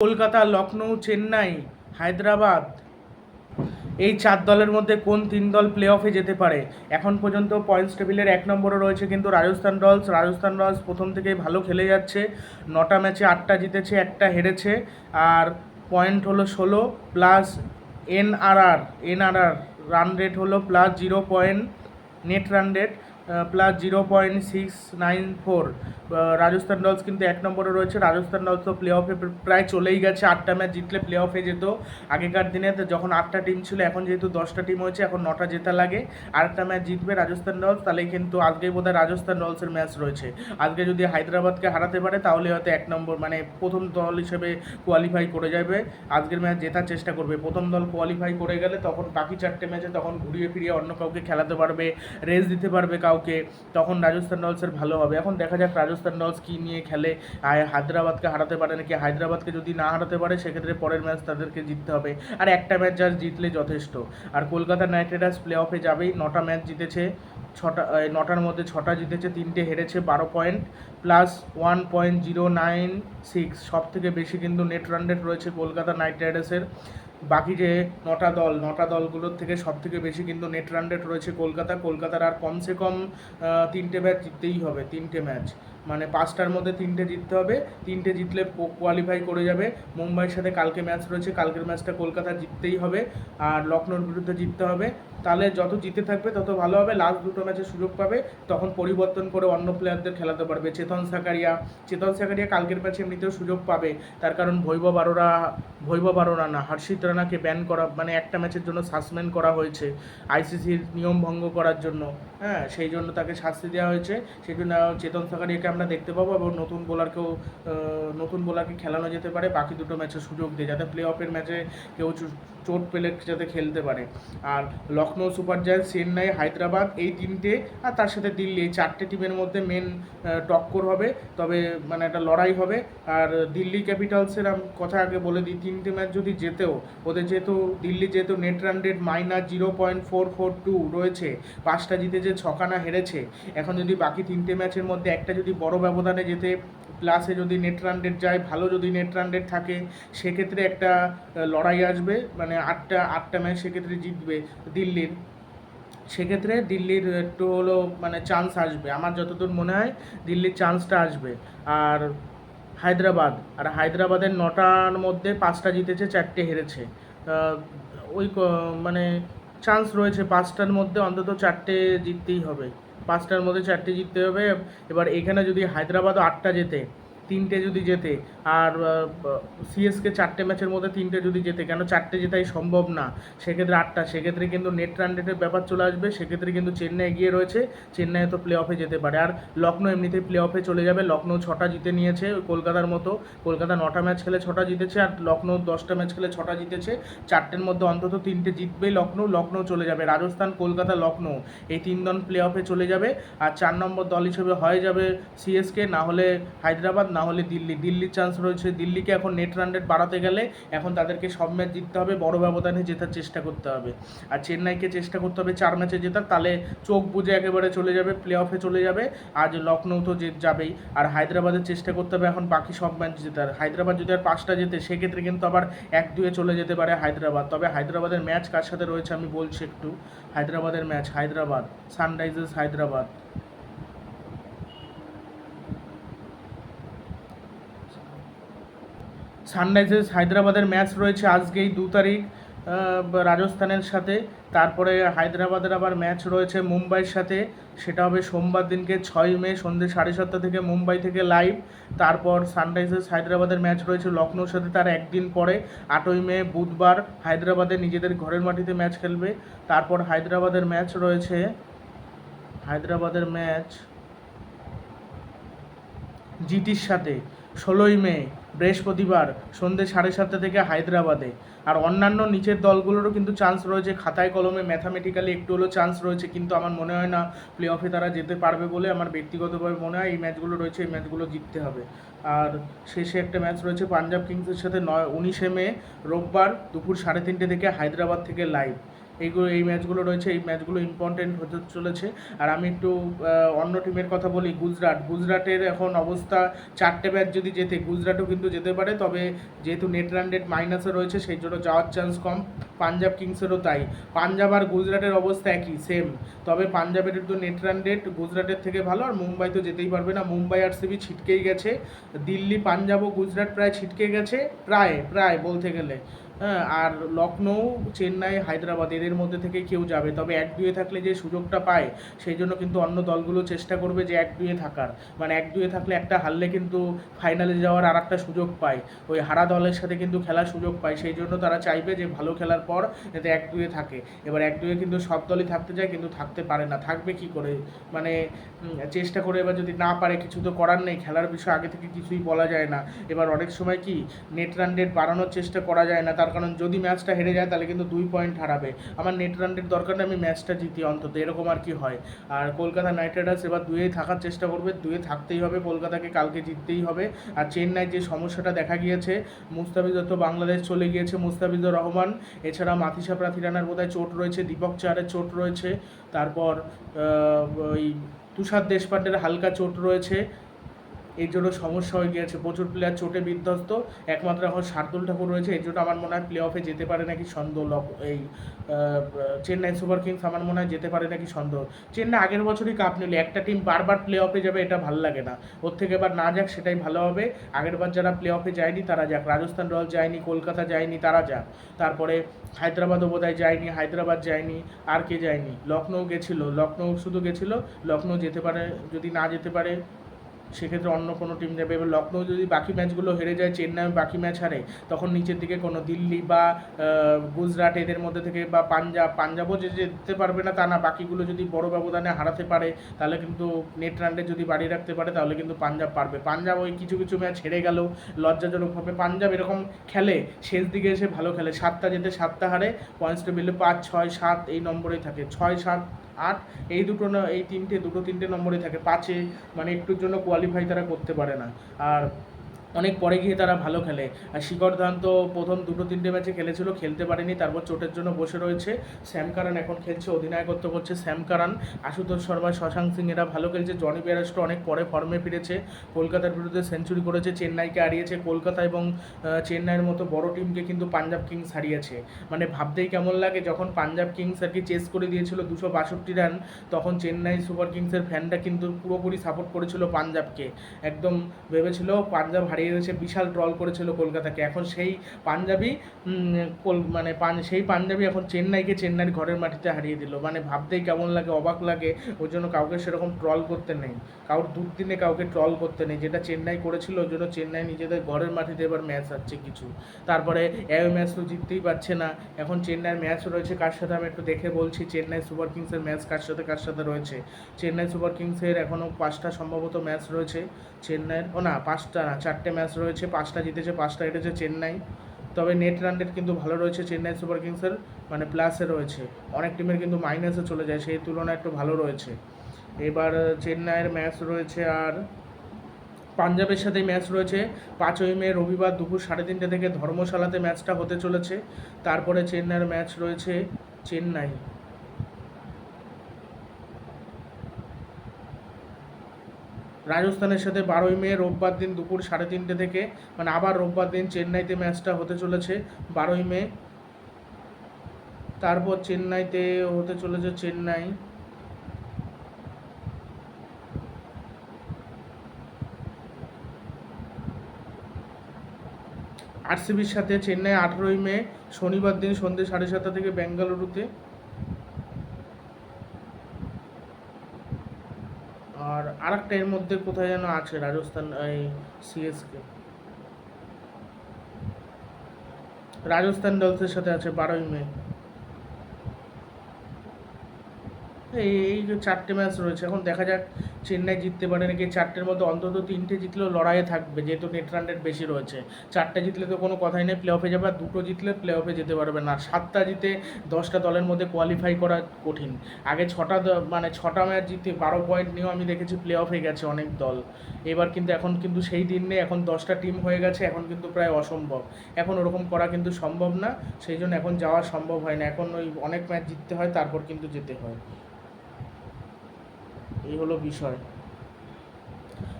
কলকাতা লখনৌ চেন্নাই, হায়দ্রাবাদ, এই চার দলের মধ্যে কোন তিন দল প্লে অফে যেতে পারে? এখন পর্যন্ত পয়েন্টস টেবিলের এক নম্বরে রয়েছে কিন্তু রাজস্থান রয়্যালস রাজস্থান রয়্যালস প্রথম থেকেই ভালো খেলে যাচ্ছে। নটা ম্যাচে আটটা জিতেছে, একটা হেরেছে। আর পয়েন্ট হলো ষোলো plus NRR NRR run rate হলো plus zero point net run rate plus zero point six nine four Rajasthan royals কিন্তু এক নম্বরে রয়েছে। রাজস্থান রয়্যালস তো প্লে অফে প্রায় চলেই গেছে। আটটা ম্যাচ জিতলে প্লে অফে যেত। আগেকার দিনে যখন আটটা টিম ছিল, এখন যেহেতু দশটা টিম হয়েছে, এখন নটা জেতা লাগে। আরেকটা ম্যাচ জিতবে রাজস্থান রয়্যালস তাহলে কিন্তু আজকেই বোধহয় রাজস্থান রয়্যালসের ম্যাচ রয়েছে। আজকে যদি হায়দ্রাবাদকে হারাতে পারে, তাহলে হয়তো এক নম্বর মানে প্রথম দল হিসেবে কোয়ালিফাই করে যাবে। আজকের ম্যাচ জেতার চেষ্টা করবে। প্রথম দল কোয়ালিফাই করে গেলে তখন বাকি চারটে ম্যাচে তখন ঘুরিয়ে ফিরিয়ে অন্য কাউকে খেলাতে পারবে রেস দিতে পারবে কাউকে। তখন রাজস্থান রয়্যালসের ভালো হবে। এখন দেখা যাক রাজস্থান রয়্যালস কী নিয়ে খেলে। হায়দ্রাবাদকে হারাতে পারে নাকি? হায়দ্রাবাদকে যদি না হারাতে পারে, সেক্ষেত্রে পরের ম্যাচ তাদেরকে জিততে হবে। আর একটা ম্যাচ জাস্ট জিতলে যথেষ্ট। আর কলকাতা নাইট রাইডার্স প্লে অফে যাবেই। নটা ম্যাচ জিতেছে। ছটা নটার মধ্যে ছটা জিতেছে, তিনটে হেরেছে, বারো point plus one point zero nine six সব থেকে বেশি কিন্তু নেট রান রেট রয়েছে কলকাতা নাইট রাইডার্সের। বাকি যে নটা দল, নটা দলগুলোর থেকে সব থেকে বেশি কিন্তু নেট রান রেট রয়েছে কলকাতা। কলকাতার আর কমসে কম তিনটে ম্যাচ জিততেই হবে, তিনটে ম্যাচ মানে পাঁচটার মধ্যে তিনটে জিততে হবে, তিনটে জিতলে কোয়ালিফাই করে যাবে। মুম্বাইয়ের সাথে কালকে ম্যাচ রয়েছে, কালকের ম্যাচটা কলকাতা জিততেই হবে। আর লখনৌর বিরুদ্ধে জিততে হবে। তাহলে যত জিতে থাকবে, তত ভালো হবে। লাস্ট দুটো ম্যাচে সুযোগ পাবে। তখন পরিবর্তন করে অন্য প্লেয়ারদের খেলাতে পারবে। চেতন সাকারিয়া চেতন সাকারিয়া কালকের ম্যাচে এমনিতেও সুযোগ পাবে। তার কারণ ভৈবব আরোরা ভৈবব আরোরা না, হর্ষিত রানাকে ব্যান করা মানে একটা ম্যাচের জন্য সাসপেন্ড করা হয়েছে। আইসিসির নিয়ম ভঙ্গ করার জন্য। হ্যাঁ সেই জন্য তাকে শাস্তি দেওয়া হয়েছে। সেই জন্য চেতন সাকারিয়াকে আমরা দেখতে পাবো এবং নতুন বোলারকেও নতুন বোলারকে খেলানো যেতে পারে। বাকি দুটো ম্যাচে সুযোগ দিয়ে যাতে প্লে অফের ম্যাচে কেউ চোট পেলে যাতে খেলতে পারে। আর লখনৌ সুপার জায়ান্টস, চেন্নাই, হায়দ্রাবাদ এই তিনটে আর তার সাথে দিল্লি এই চারটে টিমের মধ্যে মেন টক্কর হবে। তবে মানে একটা লড়াই হবে। আর দিল্লি ক্যাপিটালসের আমি কথা আগে বলে দিই, তিনটে ম্যাচ যদি যেতেও ওদের যেহেতু দিল্লি যেহেতু net run rate minus zero point four four two রয়েছে, পাঁচটা জিতে যে ছখানা হেরেছে। এখন যদি বাকি তিনটে ম্যাচের মধ্যে একটা যদি বড় ব্যবধানে যেতে প্লাসে যদি নেট রান রেট যায়, ভালো যদি নেট রান রেট থাকে, সেক্ষেত্রে একটা লড়াই আসবে মানে আটটা আটটা ম্যাচ সেক্ষেত্রে জিতবে দিল্লির। সেক্ষেত্রে দিল্লির একটু হলো মানে চান্স আসবে। আমার যতদূর মনে হয়, দিল্লির চান্সটা আসবে। আর হায়দ্রাবাদ, আর হায়দ্রাবাদের নটার মধ্যে পাঁচটা জিতেছে, চারটে হেরেছে। ওই মানে চান্স রয়েছে পাঁচটার মধ্যে অন্তত চারটে জিততেই হবে। পাঁচটার মধ্যে চারটে জিততে হবে। এবার এখানে যদি হায়দ্রাবাদও আটটা জেতে তিনটে যদি জেতে, আর সিএসকে চারটে ম্যাচের মধ্যে তিনটে যদি জেতে, কেন চারটে জেতাই সম্ভব না? সেক্ষেত্রে আটটা, সেক্ষেত্রে কিন্তু নেট রান রেটের ব্যাপার চলে আসবে, সেক্ষেত্রে কিন্তু চেন্নাই এগিয়ে রয়েছে চেন্নাই তো প্লে অফে যেতে পারে। আর লখনৌ এমনিতেই প্লে অফে চলে যাবে লখনৌ ছটা জিতে নিয়েছে কলকাতার মতো, কলকাতা নটা ম্যাচ খেলে ছটা জিতেছে, আর লখনৌ দশটা ম্যাচ খেলে ছটা জিতেছে, চারটের মধ্যে অন্তত তিনটে জিতবেই লখনৌ লখনৌ চলে যাবে, রাজস্থান, কলকাতা লখনৌ এই তিন দল প্লে অফে চলে যাবে, আর চার নম্বর দল হিসেবে হয়ে যাবে সিএসকে না হলে হায়দ্রাবাদ না হলে দিল্লি। দিল্লির চান্স রয়েছে। দিল্লিকে এখন নেট রান রেট বাড়াতে গেলে এখন তাদেরকে সব ম্যাচ জিততে হবে, বড় ব্যবধানে জেতার চেষ্টা করতে হবে। আর চেন্নাইকে চেষ্টা করতে হবে চার ম্যাচে জেতার, তাহলে চোখ বুঝে একেবারে চলে যাবে প্লে অফে চলে যাবে। আজ লখনৌ তো যাবেই। আর হায়দ্রাবাদের চেষ্টা করতে হবে এখন বাকি সব ম্যাচ জেতার। হায়দ্রাবাদ যদি আর পাঁচটা জেতে, সেক্ষেত্রে কিন্তু আবার এক দুয়ে চলে যেতে পারে হায়দ্রাবাদ। তবে হায়দ্রাবাদের ম্যাচ কার সাথে রয়েছে আমি বলছি একটু। হায়দ্রাবাদের match Hyderabad sunrisers Hyderabad. Sunrisers হায়দ্রাবাদের ম্যাচ রয়েছে আজকেই দু তারিখ রাজস্থানের সাথে। তারপরে হায়দ্রাবাদের আবার ম্যাচ রয়েছে মুম্বাইয়ের সাথে। সেটা হবে সোমবার দিনকে ছয় মে সন্ধ্যে সাড়ে সাতটা থেকে মুম্বাই থেকে লাইভ। তারপর সানরাইজার্স হায়দ্রাবাদের ম্যাচ রয়েছে লখনৌর সাথে তার একদিন পরে, আটই মে বুধবার হায়দ্রাবাদে নিজেদের ঘরের মাটিতে ম্যাচ খেলবে। তারপর হায়দ্রাবাদের ম্যাচ রয়েছে, হায়দ্রাবাদের ম্যাচ জিটির সাথে, ষোলোই মে বৃহস্পতিবার সন্ধ্যে সাড়ে সাতটা থেকে হায়দ্রাবাদে। আর অন্যান্য নিচের দলগুলোরও কিন্তু চান্স রয়েছে। খাতায় কলমে ম্যাথামেটিক্যালি একটু হলেও চান্স রয়েছে। কিন্তু আমার মনে হয় না প্লে অফে তারা যেতে পারবে বলে আমার ব্যক্তিগতভাবে মনে হয়। এই ম্যাচগুলো রয়েছে, এই ম্যাচগুলো জিততে হবে। আর শেষে একটা ম্যাচ রয়েছে পাঞ্জাব কিংসের সাথে নয়, উনিশে মে, রোববার দুপুর সাড়ে তিনটে থেকে হায়দ্রাবাদ থেকে লাইভ এইগুলো, এই ম্যাচগুলো রয়েছে, এই ম্যাচগুলো ইম্পর্টেন্ট হতে চলেছে। আর আমি একটু অন্য টিমের কথা বলি, গুজরাট। গুজরাটের এখন অবস্থা, চারটে ম্যাচ যদি জেতে, গুজরাটও কিন্তু যেতে পারে, তবে যেহেতু নেট রান রেট মাইনাসে রয়েছে, সেই জন্য যাওয়ার চান্স কম। পাঞ্জাব কিংসেরও তাই। পাঞ্জাব আর গুজরাটের অবস্থা একই সেম তবে পাঞ্জাবের একটু নেট রান রেট গুজরাটের থেকে ভালো, আর মুম্বাই তো যেতেই পারবে না। মুম্বাই আর সিবি ছিটকেই গেছে। দিল্লি, পাঞ্জাব ও গুজরাট প্রায় ছিটকে গেছে। প্রায় প্রায় বলতে গেলে। হ্যাঁ আর লখনৌ চেন্নাই, হায়দ্রাবাদ, এদের মধ্যে থেকে কেউ যাবে। তবে এক দুয়ে থাকলে যে সুযোগটা পায়, সেই জন্য কিন্তু অন্য দলগুলো চেষ্টা করবে যে এক দুয়ে থাকার। মানে এক দুয়ে থাকলে একটা হারলে কিন্তু ফাইনালে যাওয়ার আর একটা সুযোগ পায়। ওই হারা দলের সাথে কিন্তু খেলার সুযোগ পায়। সেই জন্য তারা চাইবে যে ভালো খেলার পর যাতে এক দুয়ে থাকে। এবার এক দুয়ে কিন্তু সব দলই থাকতে যায় কিন্তু থাকতে পারে না। থাকবে কি করে? মানে চেষ্টা করে এবার যদি না পারে, কিছু তো করার নেই। খেলার বিষয় আগে থেকে কিছুই বলা যায় না। এবার অনেক সময় কি নেট রান রেট বাড়ানোর চেষ্টা করা যায় না। তার কারণ যদি ম্যাচটা হেরে যায় তাহলে কিন্তু দুই পয়েন্ট হারাবে। আমার নেট রান রেট দরকার নেই আমি ম্যাচটা জিতি অন্তত, এরকম আর কি হয়। আর কলকাতা নাইট রাইডার্স এবার দুয়ে থাকার চেষ্টা করবে, দুয়ে থাকতেই হবে, কলকাতাকে কালকে জিততেই হবে। আর চেন্নাই যে সমস্যাটা দেখা গিয়েছে মুস্তাফিজুর তো বাংলাদেশ চলে গিয়েছে মুস্তাফিজুর রহমান। এছাড়া মাথিসা প্রাথিরানার বোধহয় চোট রয়েছে, দীপক চারের চোট রয়েছে। তারপর ওই তুষার দেশপান্ডের হালকা চোট রয়েছে। এই জন্য সমস্যা হয়ে গিয়েছে। প্রচুর প্লেয়ার চোটে বিধ্বস্ত। একমাত্র এখন শার্দুল ঠাকুর রয়েছে। এর জন্য আমার মনে হয় প্লে অফে যেতে পারে নাকি সন্দেহ। এই চেন্নাই সুপার কিংস আমার মনে হয় যেতে পারে নাকি সন্দেহ। চেন্নাই আগের বছরই কাপ নিলে। একটা টিম বারবার প্লে অফে যাবে, এটা ভালো লাগে না। ওর থেকে এবার না যাক, সেটাই ভালো হবে। আগেরবার যারা প্লে অফে যায়নি, তারা যাক। রাজস্থান রয়্যাল যায়নি, কলকাতা যায়নি, তারা যাক। তারপরে হায়দ্রাবাদও বোধহয় যায়নি, হায়দ্রাবাদ যায়নি, আর কে যায়নি? লখনৌ গেছিল। লখনৌ শুধু গেছিল। লখনৌ যেতে পারে, যদি না যেতে পারে সেক্ষেত্রে অন্য কোনো টিম যাবে। এবার লখনৌ যদি বাকি ম্যাচগুলো হেরে যায়, চেন্নাই বাকি ম্যাচ হারে, তখন নিচের দিকে কোনো দিল্লি বা গুজরাট এদের মধ্যে থেকে বা পাঞ্জাব, পাঞ্জাবও যে যেতে পারবে না তা না। বাকিগুলো যদি বড় ব্যবধানে হারাতে পারে, তাহলে কিন্তু নেট রানটা যদি বাড়িয়ে রাখতে পারে, তাহলে কিন্তু পাঞ্জাব পারবে। পাঞ্জাব ওই কিছু কিছু ম্যাচ হেরে গেল, লজ্জাজনকভাবে। পাঞ্জাব এরকম খেলে, শেষ দিকে এসে ভালো খেলে। সাতটা যেতে সাতটা হারে পয়েন্টস টেবিলে পাঁচ, ছয়, সাত, এই নম্বরেই থাকে। ছয়, সাত আট, এই দুটো না, এই তিনটে, দুটো তিনটে নম্বরে থাকে। পাঁচে মানে একটুর জন্য কোয়ালিফাই তারা করতে পারে না। আর অনেক পরে গিয়ে তারা ভালো খেলে। আর শিখর ধান তো প্রথম দুটো তিনটে ম্যাচে খেলেছিল, খেলতে পারেনি, তারপর চোটের জন্য বসে রয়েছে। শ্যাম কারান এখন খেলছে, অধিনায়কত্ব করছে শ্যাম কারান। আশুতোষ শর্মা, শশাঙ্ক সিং এরা ভালো খেলছে, জনি বেয়ারস্টো অনেক পরে ফর্মে ফিরেছে। কলকাতার বিরুদ্ধে সেঞ্চুরি করেছে, চেন্নাইকে হারিয়েছে। কলকাতা এবং চেন্নাইয়ের মতো বড় টিমকে কিন্তু পাঞ্জাব কিংস হারিয়েছে। মানে ভাবতেই কেমন লাগে, যখন পাঞ্জাব কিংস আর কি চেস করে দিয়েছিল দুশো বাষট্টি রান তখন চেন্নাই সুপার কিংসের ফ্যানটা কিন্তু পুরোপুরি সাপোর্ট করেছিল পাঞ্জাবকে। একদম ভেবেছিল পাঞ্জাব হারিয়ে দিয়েছে বিশাল ট্রল করেছিল কলকাতাকে। এখন সেই পাঞ্জাবি মানে সেই পাঞ্জাবি এখন চেন্নাইকে চেন্নাইয়ের ঘরের মাটিতে হারিয়ে দিল। মানে ভাবতেই কেমন লাগে, অবাক লাগে ওই জন্য কাউকে সেরকম ট্রল করতে নেই। কারোর দুর্দিনে কাউকে ট্রল করতে নেই। যেটা চেন্নাই করেছিল ওই জন্য চেন্নাই নিজেদের ঘরের মাটিতে এবার ম্যাচ হচ্ছে কিছু। তারপরে এই ম্যাচ তো জিততেই পারছে না। এখন চেন্নাইয়ের ম্যাচ রয়েছে কার সাথে? আমি একটু দেখে বলছি, চেন্নাই সুপার কিংসের ম্যাচ কার সাথে কার সাথে রয়েছে? চেন্নাই সুপার কিংসের এখনও পাঁচটা সম্ভবত ম্যাচ রয়েছে। চেন্নাইয়ের, ও না, পাঁচটা না, চারটে ম্যাচ রয়েছে, পাঁচটা জিতেছে, পাঁচটা হেরেছে চেন্নাই। তবে নেট রান রেট কিন্তু ভালো রয়েছে চেন্নাই সুপার কিংসের মানে প্লাসে রয়েছে। অনেক টিমের কিন্তু মাইনাসে চলে যায়, সেই তুলনায় একটু ভালো রয়েছে। এবার চেন্নাইয়ের ম্যাচ রয়েছে আর পাঞ্জাবের সাথে ম্যাচ রয়েছে। পাঁচই মে, রবিবার দুপুর সাড়ে তিনটে থেকে ধর্মশালাতে ম্যাচটা হতে চলেছে। তারপরে চেন্নাইয়ের ম্যাচ রয়েছে চেন্নাই। রাজস্থানের সাথে বারোই মে রোববার দিন দুপুর সাড়ে তিনটে থেকে মানে আবার রোববার দিন চেন্নাইতে ম্যাচটা হতে চলেছে বারোই মে। তারপর চেন্নাইতে হতে চলেছে চেন্নাই। আরসিবির সাথে চেন্নাই আঠেরোই মে, শনিবার দিন সন্ধ্যে সাড়ে সাতটা থেকে বেঙ্গালুরুতে। আর আরেকটা এর মধ্যে কোথায় যেন আছে, রাজস্থান, এই সিএসকে রাজস্থান ডলসের সাথে আছে বারোই মে। এই এই যে চারটে ম্যাচ রয়েছে, এখন দেখা যাক চেন্নাই জিততে পারে নাকি চারটের মধ্যে অন্তত তিনটে জিতলেও লড়াইয়ে থাকবে, যেহেতু নেট রান রেট বেশি রয়েছে। চারটে জিতলে তো কোনো কথাই নেই প্লে অফে যাবে আর দুটো জিতলে প্লে অফে যেতে পারবে না। সাতটা জিতে দশটা দলের মধ্যে কোয়ালিফাই করা কঠিন। আগে ছটা মানে ছটা ম্যাচ জিতে বারো পয়েন্ট নিয়েও আমি দেখেছি প্লে অফে গেছে অনেক দল। এবার কিন্তু এখন কিন্তু সেই দিন নেই, এখন দশটা টিম হয়ে গেছে, এখন কিন্তু প্রায় অসম্ভব। এখন ওরকম করা কিন্তু সম্ভব না, সেই জন্য এখন যাওয়া সম্ভব হয় না। এখন ওই অনেক ম্যাচ জিততে হয়, তারপর কিন্তু যেতে হয়। এই হলো বিষয়।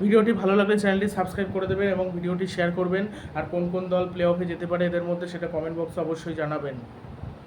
ভিডিওটি ভালো লাগলে চ্যানেলটি সাবস্ক্রাইব করে দেবেন এবং ভিডিওটি শেয়ার করবেন। আর কোন কোন দল প্লে অফে যেতে পারে এদের মধ্যে সেটা কমেন্ট বক্সে অবশ্যই জানাবেন।